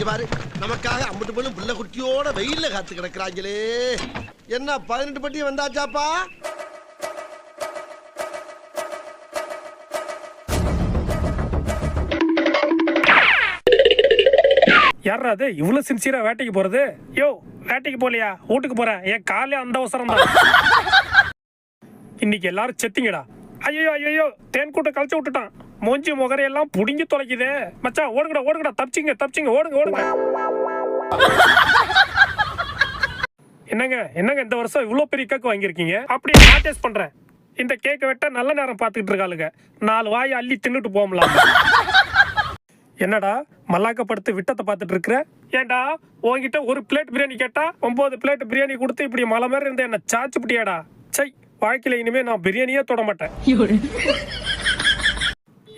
இங்க பாரு நமக்காக அம்பட்டு பொண்ணு பிள்ளை குட்டியோட வெயில்ல காத்து கிடக்குறாங்களே. என்ன பதினெட்டு பட்டி வந்தாச்சாப்பா? யாரா அது? இவ்வளவு சின்சியரா வேட்டைக்கு போறது? யோ வேட்டைக்கு போலியா வீட்டுக்கு போறேன். என் காலே அந்த அவசரம் தான் இன்னைக்கு எல்லாரும் செத்திங்கடா. ஐயோ ஐயோ தேன் கூட்ட கழிச்சு விட்டுட்டான். மூஞ்சி முகரையெல்லாம் புடுங்கி தொலைக்குதே. மச்சான் ஓடுங்கடா ஓடுங்கடா தப்பிச்சிங்க தப்பிச்சிங்க ஓடுங்க ஓடுங்க என்னங்க என்னங்க இந்த வருஷம் இவ்வளோ பெரிய கேக் வாங்கியிருக்கீங்க? அப்படி நான் டேஸ்ட் பண்றேன். இந்த கேக்கை வெட்ட நல்ல நேரம் பார்த்துக்கிட்டு இருக்காளுங்க. நாலு வாய் அள்ளி தின்னுட்டு போகலாம்? என்னடா மல்லாக்கப்படுத்து விட்டத்தை பார்த்துட்டு இருக்கிற? ஏன்டா உங்ககிட்ட ஒரு பிளேட் பிரியாணி கேட்டா ஒன்பது பிளேட் பிரியாணி கொடுத்து இப்படி மலை மாதிரி இருந்த என்ன சாச்சு பிடியாடா சை வாழ்க்கையில இனிமே நான் பிரியாணியே தொட மாட்டேன்.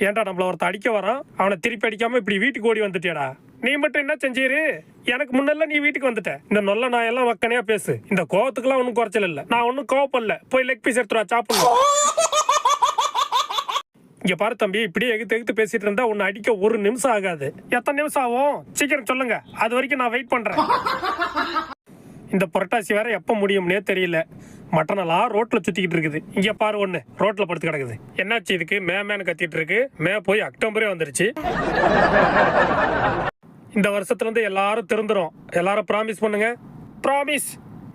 ஏன்டா நம்மள ஒருத்த அடிக்க வரான்? அவனை திருப்பி அடிக்காம இப்படி வீட்டுக்கு ஓடி வந்துட்டியாடா. நீ மட்டும் என்ன செஞ்சீரு? எனக்கு முன்னெல்லாம் நீ வீட்டுக்கு வந்துட்ட. இந்த நொல்ல நான் எல்லாம் வக்கனையா பேசு. இந்த கோவத்துக்குலாம் ஒன்றும் குறைச்சல இல்லை. நான் ஒன்றும் கோவப்படல. போய் லெக் பீஸ் எடுத்துருவா சாப்பிடணும் இங்க பாரு தம்பி இப்படியே எகுத்து எகுத்து பேசிட்டு இருந்தா உன்னை அடிக்க ஒரு நிமிஷம் ஆகாது. எத்தனை நிமிஷம் ஆகும்? சீக்கிரம் சொல்லுங்க. அது வரைக்கும் நான் வெயிட் பண்றேன். இந்த புரட்டாசி வேற எப்ப முடியும்னே தெரியல. மட்டனெல்லாம் ரோட்ல சுத்திக்கிட்டு இருக்குது. இங்க பாரு ஒண்ணு ரோட்ல படுத்து கிடக்குது. என்னாச்சு இதுக்கு? மே மேன்னு கத்திட்டு இருக்கு. மே போய் அக்டோபரே வந்துருச்சு. இந்த வருஷத்துல இருந்து எல்லாரும் திருந்துரும் எல்லாரும் ப்ராமிஸ் பண்ணுங்க. ப்ராமிஸ்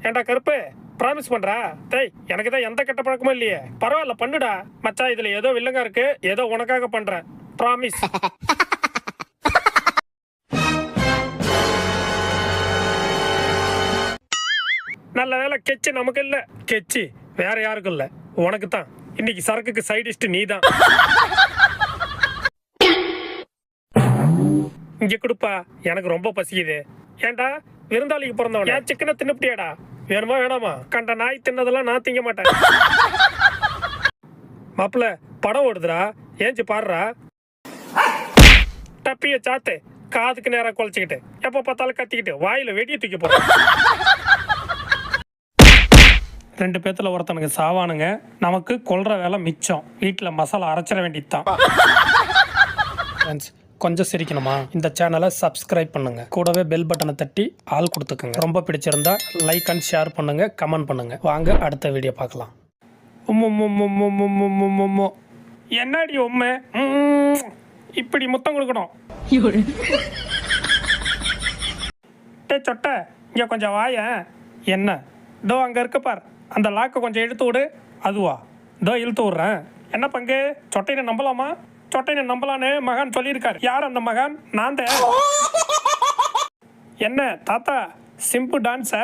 ஏன்டா கருப்பு? ப்ராமிஸ் பண்றா? தேய் எனக்கு தான் எந்த கெட்ட பழக்கமும் இல்லையே. பரவாயில்ல பண்ணுடா. மச்சா இதுல ஏதோ வில்லங்க இருக்கு. ஏதோ உனக்காக பண்றேன். ப்ராமிஸ் நல்ல வேலை கெச்சு நமக்கு இல்ல. கெச்சு வேற யாருக்கும் இல்ல. உனக்கு தான் இன்னைக்கு சரக்குக்கு சைடிஸ்ட் நீ தான் இங்க கொடுப்பா. எனக்கு ரொம்ப பசிக்குது. ஏன்டா? விருந்தாளிக்கு பிறந்தவன். ஏன் சிக்கனை தின்னுப்டியாடா வேணுமா வேணாமா? கண்ட நாய் தின்னதெல்லாம் நான் திங்க மாட்டேன். மாப்பிள படம் ஓடுதுடா. ஏஞ்சி பாடுறா. டப்பிய சாத்து காதுக்கு நேரம் குழச்சிக்கிட்டு. எப்ப பார்த்தாலும் கத்திக்கிட்டு வாயில வெடியை தூக்கி போறேன் ரெண்டு பேத்துல ஒருத்தனுக்கு சாவானுங்க. நமக்கு கொல்ற வேலை மிச்சம். வீட்டில் மசாலா அரைச்சிட வேண்டியது தான் கொஞ்சம் சிரிக்கணுமா? இந்த சேனலை சப்ஸ்கிரைப் பண்ணுங்க. கூடவே பெல் பட்டனை தட்டி ஆள் கொடுத்துக்கோங்க. ரொம்ப பிடிச்சிருந்தா லைக் அண்ட் ஷேர் பண்ணுங்க கமெண்ட் பண்ணுங்க. வாங்க அடுத்த வீடியோ பார்க்கலாம். என்னடி உண்மை இப்படி முத்தம் கொடுக்கணும். டே சொட்ட. இங்கே கொஞ்சம் வாய. என்ன? இதோ அங்கே இருக்க பார். அந்த லாக்கை கொஞ்சம் இழுத்து விடு. அதுவா? இதோ இழுத்து விடுறேன். என்ன பங்கு? சொட்டையினை நம்பலாமா? சொட்டையினை நம்பலான்னு மகான் சொல்லியிருக்காரு. யார் அந்த மகான்? நான் தான். என்ன தாத்தா? சிம்பு டான்ஸா?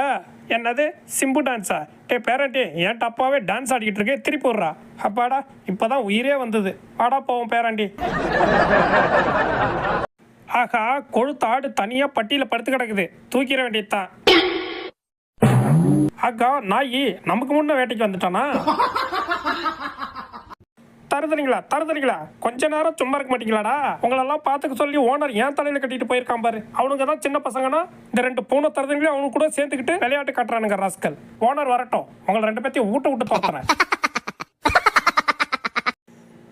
என்னது? சிம்பு டான்ஸா? டே பேரண்டி என் டப்பாவே டான்ஸ் ஆடிக்கிட்டு இருக்கே திருப்பி விட்றா. அப்பாடா இப்போதான் உயிரே வந்தது. வாடா போவோம் பேரண்டி. ஆகா கொழுத்த ஆடு தனியாக பட்டியில் படுத்து கிடக்குது. தூக்கிட வேண்டியதுதான். அக்கா நாயி நமக்கு முன்ன வேட்டைக்கு வந்துட்டானா? தருதுறீங்களா தருதுறீங்களா கொஞ்ச நேரம் சும்மா இருக்க மாட்டீங்களாடா? உங்களெல்லாம் பார்த்துக்க சொல்லி ஓனர் ஏன் தலையில கட்டிட்டு போயிருக்கான் பாரு. அவனுங்க தான் சின்ன பசங்கன்னா இந்த ரெண்டு பூனை தருதுங்களையும் அவனு கூட சேர்த்துக்கிட்டு விளையாட்டு காட்டுறானுங்க ராஸ்கல் ஓனர் வரட்டும். உங்களை ரெண்டு பேத்தையும் ஊட்ட விட்டு பார்த்துறேன்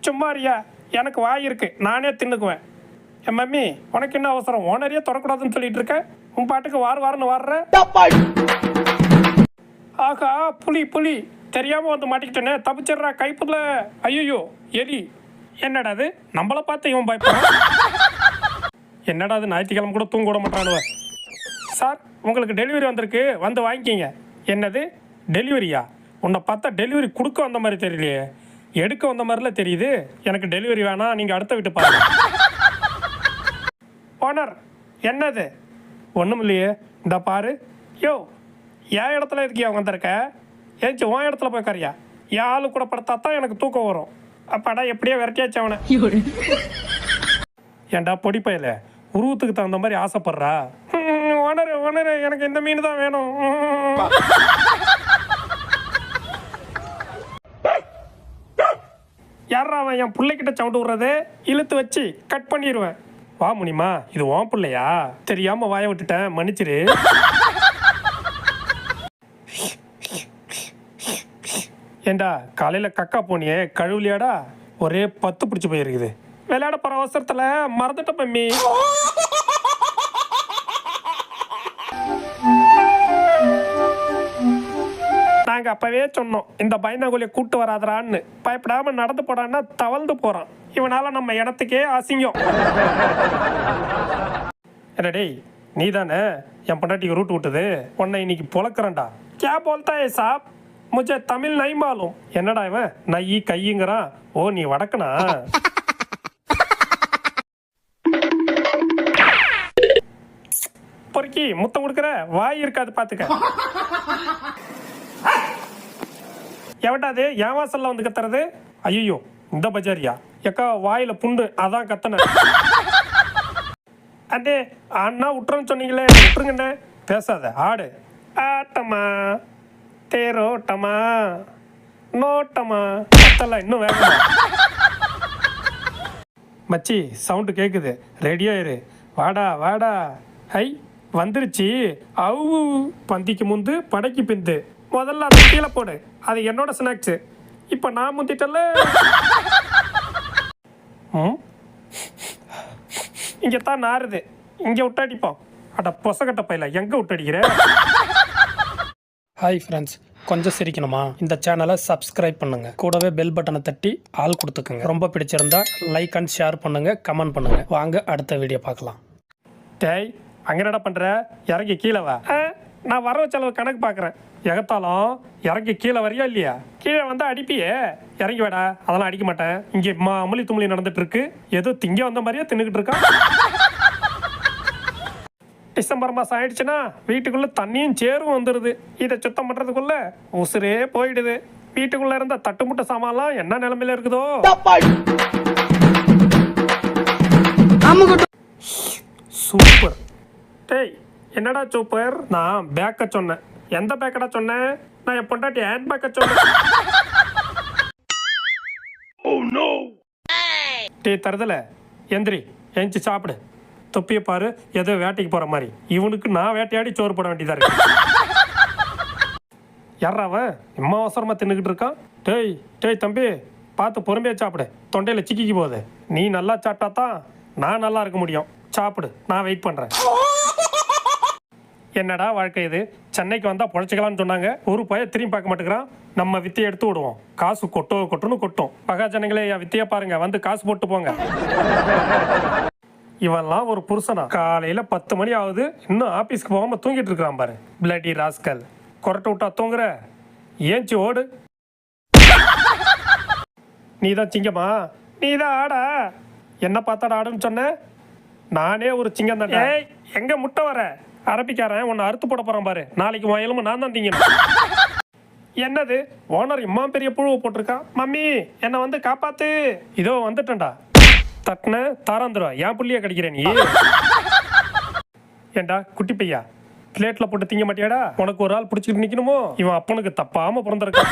சும்மா ரியா எனக்கு வாய் இருக்கு. நானே தின்னுக்குவேன். என் மம்மி உனக்கு என்ன அவசரம்? ஓனரையே தொடக்கூடாதுன்னு சொல்லிட்டு இருக்க? உன் பாட்டுக்கு வார வாரன்னு வர்ற? ஆகா புலி புலி. தெரியாமல் வந்து மாட்டிக்கிட்டேனே தப்பிச்சிடுறா கைப்புல. ஐயோ எலி. என்னடா அது? நம்மள பார்த்து இவன் பயப்படுறான். என்னடா அது? ஞாயிற்றுக்கிழமை கூட தூங்க விட மாட்டானுவ சார் உங்களுக்கு டெலிவரி வந்திருக்கு. வந்து வாங்கிக்கிங்க. என்னது? டெலிவரியா? உன்னை பார்த்தா டெலிவரி கொடுக்க வந்த மாதிரி தெரியலையே. எடுக்க வந்த மாதிரிலாம் தெரியுது. எனக்கு டெலிவரி வேணாம் நீங்கள் அடுத்த வீட்டு பாருங்க. ஓனர் என்னது? ஒன்றும் இல்லையே இந்த பாரு. யோ என் இடத்துல இருக்கியா வந்திருக்க? ஏச்சு உன் இடத்துல போய் கறியா என் ஆளு கூட படுத்தா தான் எனக்கு தூக்கம் வரும். அப்பாடா எப்படியோ விரட்டியாச்சு அவனை. ஏன்டா பொடி பயல? உருவத்துக்கு தகுந்த மாதிரி ஆசைப்படுறா? ஓனர் ஓனர் எனக்கு இந்த மீன் தான் வேணும். யாரா அவன் என் பிள்ளைகிட்ட சவுண்டு விடுறது? இழுத்து வச்சு கட் பண்ணிடுவேன் வா முனிமா இது உன் பிள்ளையா? தெரியாம வாய விட்டுட்டேன் மன்னிச்சிரு. ஏண்டா காலையில் கக்கா போனியே கழுவுலியாடா? ஒரே பத்து பிடிச்சி போயிருக்குது. விளையாட போகிற அவசரத்தில் மறந்துட்ட மம்மி. நாங்கள் அப்போவே சொன்னோம் இந்த பயந்தாங்குழியை கூட்டு வராதரான்னு. பயப்படாமல் நடந்து போகிறான்னா தவழ்ந்து போகிறான் இவனால் நம்ம இடத்துக்கே அசிங்கம். என்ன டேய் நீ தானே என் பொண்டாட்டிக்கு ரூட் விட்டுது. உன்னை இன்னைக்கு புழக்கிறேன்டா. கே போல்தான் ஏ சாப். முச்ச தமிழ் நை மாலும் என்னடா இவன்? நை கையுங்கிறான் ஓ நீ வடக்கனா? பொறுக்கி முத்தம் கொடுக்குற? வாய் இருக்காது பாத்துக்க. எவட்டாது என் வாசல்ல வந்து கத்துறது? ஐயோ இந்த பஜாரியா? எக்கா வாயில புண்டு அதான் கத்தன. அடே அண்ணா விட்டுறேன்னு சொன்னீங்களே விட்டுருங்கண்ணே பேசாத ஆடு. ஆட்டமா. தேரோட்டமா? நோட்டமா? கத்தலாம் இன்னும் வேகமா? மச்சி சவுண்டு கேட்குது ரெடியாக இரு. வாடா வாடா. ஹை வந்துருச்சு. அவு பந்திக்கு முந்து படைக்கு பிந்து. முதல்ல அதை கீழே போடு. அது என்னோட ஸ்நாக்ஸு இப்போ நான் முந்திட்டல ம்? இங்கே தான் நாறுது. இங்கே விட்டாடிப்போம் அட பொசக்கட்ட பையில எங்கே விட்டடிக்கிற ஹாய் ஃப்ரெண்ட்ஸ் கொஞ்சம் சிரிக்கணுமா? இந்த சேனலை சப்ஸ்கிரைப் பண்ணுங்க. கூடவே பெல் பட்டனை தட்டி ஆள் கொடுத்துக்கோங்க. ரொம்ப பிடிச்சிருந்தா லைக் அண்ட் ஷேர் பண்ணுங்க கமெண்ட் பண்ணுங்க. வாங்க அடுத்த வீடியோ பார்க்கலாம். டேய் அங்க என்னடா பண்ற? இறங்கி கீழே வா. நான் வரவு செலவு கணக்கு பார்க்குறேன் எகத்தாலும் இறங்கி கீழே வரியா இல்லையா? கீழே வந்தா அடிப்பியே. இறங்கி வாடா அதெல்லாம் அடிக்க மாட்டேன். இங்கே அமளி தும்மலி நடந்துட்டு இருக்கு. ஏதோ திங்க வந்த மாதிரியே தின்னுக்கிட்டு இருக்கான் டிசம்பர் மாதம் ஆயிடுச்சுன்னா வீட்டுக்குள்ள தண்ணியும் சேரும் வந்துடுது இதை சுத்தம் பண்ணுறதுக்குள்ள உசுரே போயிடுது. வீட்டுக்குள்ள இருந்த தட்டுமுட்ட சாமான்லாம் என்ன நிலைமையில இருக்குதோ? சூப்பர். டேய் என்னடா சூப்பர்? நான் பேக்க சொன்னேன். எந்த பேக்கடா சொன்னேன்? நான் என் பொண்டாட்டி ஹேண்ட் பேக்க சொன்னேன். டேய் தருதல. எந்திரி எந்திச்சு சாப்பிடு. தொப்பியை பாரு ஏதோ வேட்டைக்கு போற மாதிரி. இவனுக்கு நான் வேட்டையாடி சோறு போட வேண்டியதா இருக்கு. யாரா அவன்? இம்மா அவசரமா தின்னுக்கிட்டு இருக்கான்? டேய் டேய் தம்பி பார்த்து பொறுமையா சாப்பிடு. தொண்டையில சிக்கிக்கு போகுது. நீ நல்லா சாப்பிட்டா தான் நான் நல்லா இருக்க முடியும். சாப்பிடு நான் வெயிட் பண்றேன். என்னடா வாழ்க்கை இது? சென்னைக்கு வந்தா பொழைச்சிக்கலாம்னு சொன்னாங்க. ஒரு பய திரும்பி பார்க்க மாட்டேங்கிறான். நம்ம வித்தையை எடுத்து விடுவோம். காசு கொட்டோ கொட்டுன்னு கொட்டும். பகா ஜனங்களே என் வித்தையை பாருங்க. வந்து காசு போட்டு போங்க. இவன்லாம் ஒரு புருஷனா? காலையில பத்து மணி ஆகுது இன்னும் ஆபீஸ்க்கு போகாம தூங்கிட்டு இருக்கிறான் பாரு. பிளடி ராஸ்கல் கொரட்டை விட்டா தூங்குற? ஏஞ்சி ஓடு. நீ தான் சிங்கமா? நீ தான் ஆடா. என்ன பார்த்தாடா ஆடுன்னு சொன்ன? நானே ஒரு சிங்கம் தான் ஏய் எங்க முட்டை வர? அரபிக்காரன் உன்னை அறுத்து போட போறான் பாரு. நாளைக்கு உன் எலும்பு நான் தான் திங்கணும். என்னது? ஓனர் இம்மா பெரிய புழுவை போட்டிருக்கான். மம்மி என்னை வந்து காப்பாத்து. இதோ வந்துட்டேன்டா. தட்டின தாராந்துருவா. என் புள்ளிய கிடைக்கிற நீ? ஏண்டா குட்டி பையா? பிளேட்ல போட்டு திங்க மாட்டியாடா? உனக்கு ஒரு ஆள் பிடிச்சிட்டு நிக்கணுமோ? இவன் அப்பனுக்கு தப்பாம பிறந்திருக்கான்.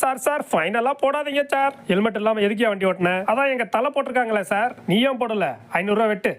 சார் சார் ஃபைனலா போடாதீங்க சார் ஹெல்மெட் இல்லாம எதுக்கியா வண்டி ஓட்டின? அதான் எங்க தலை போட்டிருக்காங்களே சார் நீ ஏன் போடல? ஐநூறுரூவா வெட்டு.